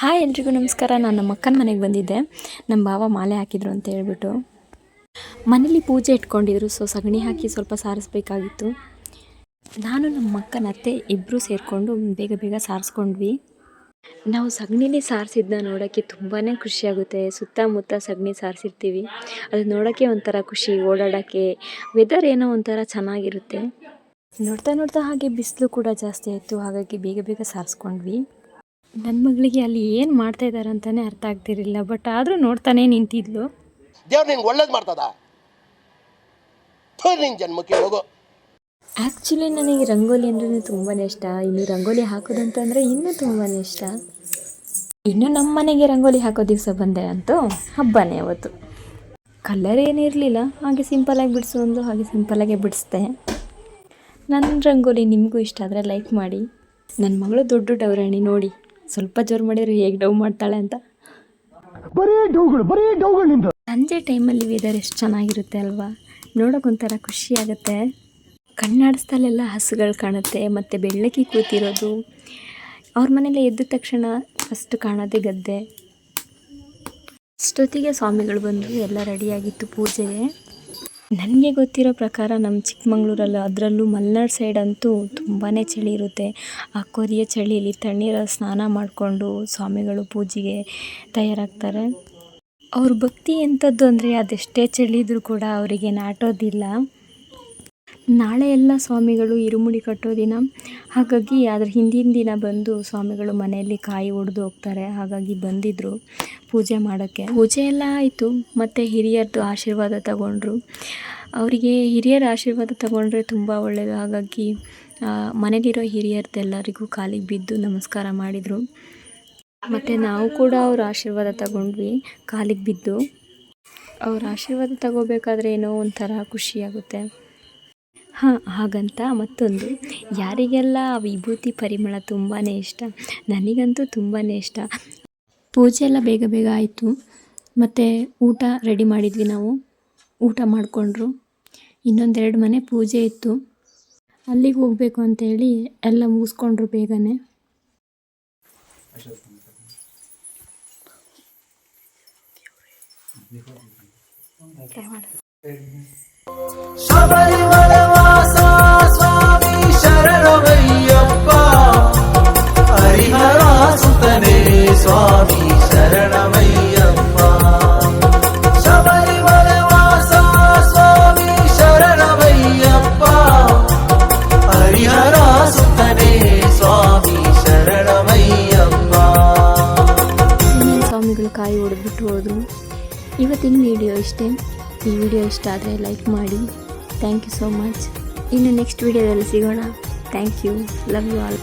Hi ಎಲ್ರಿಗೂ ನಮಸ್ಕಾರ. ನಾನು ನಮ್ಮ ಅಕ್ಕನ ಮನೆಗೆ ಬಂದಿದ್ದೆ. ನಮ್ಮ ಭಾವ ಮಾಲೆ ಹಾಕಿದ್ರು ಅಂತ ಹೇಳ್ಬಿಟ್ಟು. ಮನೇಲಿ ಪೂಜೆ ಇಟ್ಕೊಂಡಿದ್ರು ಸೊ ಸಗಣಿ ಹಾಕಿ ಸ್ವಲ್ಪ ಸಾರಿಸ್ಬೇಕಾಗಿತ್ತು. ನಾನು ನಮ್ಮ ಅಕ್ಕನ ಅತ್ತೆ ಇಬ್ಬರು ಸೇರಿಕೊಂಡು ಬೇಗ ಬೇಗ ಸಾರಿಸ್ಕೊಂಡ್ವಿ. ನಾವು ಸಗಣಿಲಿ ಸಾರಿಸಿದ್ನ ನೋಡೋಕ್ಕೆ ತುಂಬಾ ಖುಷಿಯಾಗುತ್ತೆ ಸುತ್ತಮುತ್ತ ಸಗಣಿ ಸಾರಿಸಿರ್ತೀವಿ. ಅದು ನೋಡೋಕ್ಕೆ ಒಂಥರ ಖುಷಿ, ಓಡಾಡೋಕ್ಕೆ ವೆದರ್ ಏನೋ ಒಂಥರ ಚೆನ್ನಾಗಿರುತ್ತೆ. ನೋಡ್ತಾ ನೋಡ್ತಾ ಹಾಗೆ ಬಿಸಿಲು ಕೂಡ ಜಾಸ್ತಿ ಆಯಿತು. ಹಾಗಾಗಿ ಬೇಗ ಬೇಗ ಸಾರಿಸ್ಕೊಂಡ್ವಿ. ನನ್ನ ಮಗಳಿಗೆ ಅಲ್ಲಿ ಏನು ಮಾಡ್ತಾ ಇದ್ದಾರೆ ಅಂತಲೇ ಅರ್ಥ ಆಗ್ತಿರಲಿಲ್ಲ ಬಟ್ ಆದರೂ ನೋಡ್ತಾನೆ ನಿಂತಿದ್ಲು. ದೇವ್ರು ನಿಂಗೆ ಒಳ್ಳೇದು ಮಾಡ್ತದ? ಜನ್ಮಕ್ಕೆ ಹೋಗೋ. ಆ್ಯಕ್ಚುಲಿ ನನಗೆ ರಂಗೋಲಿ ಅಂದ್ರೆ ತುಂಬಾ ಇಷ್ಟ. ಇನ್ನು ರಂಗೋಲಿ ಹಾಕೋದಂತಂದರೆ ಇನ್ನೂ ತುಂಬಾ ಇಷ್ಟ. ಇನ್ನು ನಮ್ಮ ಮನೆಗೆ ರಂಗೋಲಿ ಹಾಕೋ ದಿವಸ ಬಂದೆ ಅಂತೂ ಹಬ್ಬನೇ ಅವತ್ತು. ಕಲರ್ ಏನಿರಲಿಲ್ಲ ಹಾಗೆ ಸಿಂಪಲಾಗಿ ಬಿಡಿಸು ಅಂದು ಹಾಗೆ ಸಿಂಪಲಾಗೆ ಬಿಡಿಸ್ದೆ. ನನ್ನ ರಂಗೋಲಿ ನಿಮಗೂ ಇಷ್ಟ ಆದರೆ ಲೈಕ್ ಮಾಡಿ. ನನ್ನ ಮಗಳು ದೊಡ್ಡ ಡೌರಾಣಿ ನೋಡಿ. ಸ್ವಲ್ಪ ಜೋರು ಮಾಡಿದ್ರೆ ಹೇಗೆ ಡವ್ ಮಾಡ್ತಾಳೆ ಅಂತ? ಸಂಜೆ ಟೈಮಲ್ಲಿ ವೆದರ್ ಎಷ್ಟು ಚೆನ್ನಾಗಿರುತ್ತೆ ಅಲ್ವಾ? ನೋಡೋಕ್ಕೊಂಥರ ಖುಷಿ ಆಗುತ್ತೆ. ಕಣ್ಣಾಡಿಸ್ದಲ್ಲೆಲ್ಲ ಹಸುಗಳು ಕಾಣುತ್ತೆ ಮತ್ತು ಬೆಳ್ಳಕ್ಕಿ ಕೂತಿರೋದು. ಅವ್ರ ಮನೇಲಿ ಎದ್ದ ತಕ್ಷಣ ಫಸ್ಟ್ ಕಾಣೋದೇ ಗದ್ದೆ. ಅಷ್ಟೊತ್ತಿಗೆ ಸ್ವಾಮಿಗಳು ಬಂದು ಎಲ್ಲ ರೆಡಿಯಾಗಿತ್ತು ಪೂಜೆಗೆ. ನನಗೆ ಗೊತ್ತಿರೋ ಪ್ರಕಾರ ನಮ್ಮ ಚಿಕ್ಕಮಂಗ್ಳೂರಲ್ಲಿ ಅದರಲ್ಲೂ ಮಲೆನಾಡು ಸೈಡ್ ಅಂತೂ ತುಂಬಾ ಚಳಿ ಇರುತ್ತೆ. ಆ ಕೊರಿಯ ಚಳಿಯಲ್ಲಿ ತಣ್ಣೀರಲ್ಲಿ ಸ್ನಾನ ಮಾಡಿಕೊಂಡು ಸ್ವಾಮಿಗಳು ಪೂಜೆಗೆ ತಯಾರಾಗ್ತಾರೆ. ಅವ್ರ ಭಕ್ತಿ ಎಂಥದ್ದು ಅಂದರೆ ಅದೆಷ್ಟೇ ಚಳಿ ಇದ್ರೂ ಕೂಡ ಅವರಿಗೆ ನಾಟೋದಿಲ್ಲ. ನಾಳೆ ಎಲ್ಲ ಸ್ವಾಮಿಗಳು ಇರುಮುಡಿ ಕಟ್ಟೋ ದಿನ. ಹಾಗಾಗಿ ಅದ್ರ ಹಿಂದಿನ ದಿನ ಬಂದು ಸ್ವಾಮಿಗಳು ಮನೆಯಲ್ಲಿ ಕಾಯಿ ಒಡೆದು ಹೋಗ್ತಾರೆ. ಹಾಗಾಗಿ ಬಂದಿದ್ದರು ಪೂಜೆ ಮಾಡೋಕ್ಕೆ. ಪೂಜೆ ಎಲ್ಲ ಆಯಿತು. ಮತ್ತು ಹಿರಿಯರದ್ದು ಆಶೀರ್ವಾದ ತಗೊಂಡ್ರು. ಅವರಿಗೆ ಹಿರಿಯರ ಆಶೀರ್ವಾದ ತಗೊಂಡ್ರೆ ತುಂಬ ಒಳ್ಳೆಯದು ಹಾಗಾಗಿ ಮನೇಲಿರೋ ಹಿರಿಯರ್ದೆಲ್ಲರಿಗೂ ಕಾಲಿಗೆ ಬಿದ್ದು ನಮಸ್ಕಾರ ಮಾಡಿದರು. ಮತ್ತು ನಾವು ಕೂಡ ಅವ್ರ ಆಶೀರ್ವಾದ ತಗೊಂಡ್ವಿ. ಕಾಲಿಗೆ ಬಿದ್ದು. ಅವ್ರ ಆಶೀರ್ವಾದ ತಗೋಬೇಕಾದ್ರೆ ಏನೋ ಒಂಥರ ಖುಷಿಯಾಗುತ್ತೆ ಹಾಂ, ಹಾಗಂತ ಮತ್ತೊಂದು. ಯಾರಿಗೆಲ್ಲ ವಿಭೂತಿ ಪರಿಮಳ ತುಂಬಾ ಇಷ್ಟ? ನನಗಂತೂ ತುಂಬಾ ಇಷ್ಟ. ಪೂಜೆ ಎಲ್ಲ ಬೇಗ ಬೇಗ ಆಯಿತು. ಮತ್ತು ಊಟ ರೆಡಿ ಮಾಡಿದ್ವಿ ನಾವು. ಊಟ ಮಾಡಿಕೊಂಡ್ರು. ಇನ್ನೊಂದೆರಡು ಮನೆ ಪೂಜೆ ಇತ್ತು. ಅಲ್ಲಿಗೆ ಹೋಗಬೇಕು ಅಂತೇಳಿ ಎಲ್ಲ ಮುಗಿಸ್ಕೊಂಡ್ರು ಬೇಗನೆ. ಶಬರಿಮಲವಾಸ ಸುತನೇ ಸ್ವಾಮಿ ಶರಣಮಯ್ಯಪ್ಪ ಶಬರಿಮಲವಾಸ ಸ್ವಾಮಿ ಶರಣಮಯ್ಯಪ್ಪ ಹರಿಹರ ಸುತನೇ ಸ್ವಾಮಿ ಶರಣಮಯ್ಯಪ್ಪ ಇನ್ನೇನು ಸ್ವಾಮಿಗಳು ಕಾಯಿ ಹೊಡೆದ್ಬಿಟ್ಟು ಹೋದರು ಇವತ್ತಿನ ವಿಡಿಯೋ ಇಷ್ಟೇ ಈ ವಿಡಿಯೋ ಇಷ್ಟ ಆದರೆ ಲೈಕ್ ಮಾಡಿ ಥ್ಯಾಂಕ್ ಯು ಸೋ ಮಚ್ ಇನ್ನು ನೆಕ್ಸ್ಟ್ ವಿಡಿಯೋದಲ್ಲಿ ಸಿಗೋಣ thank you love you all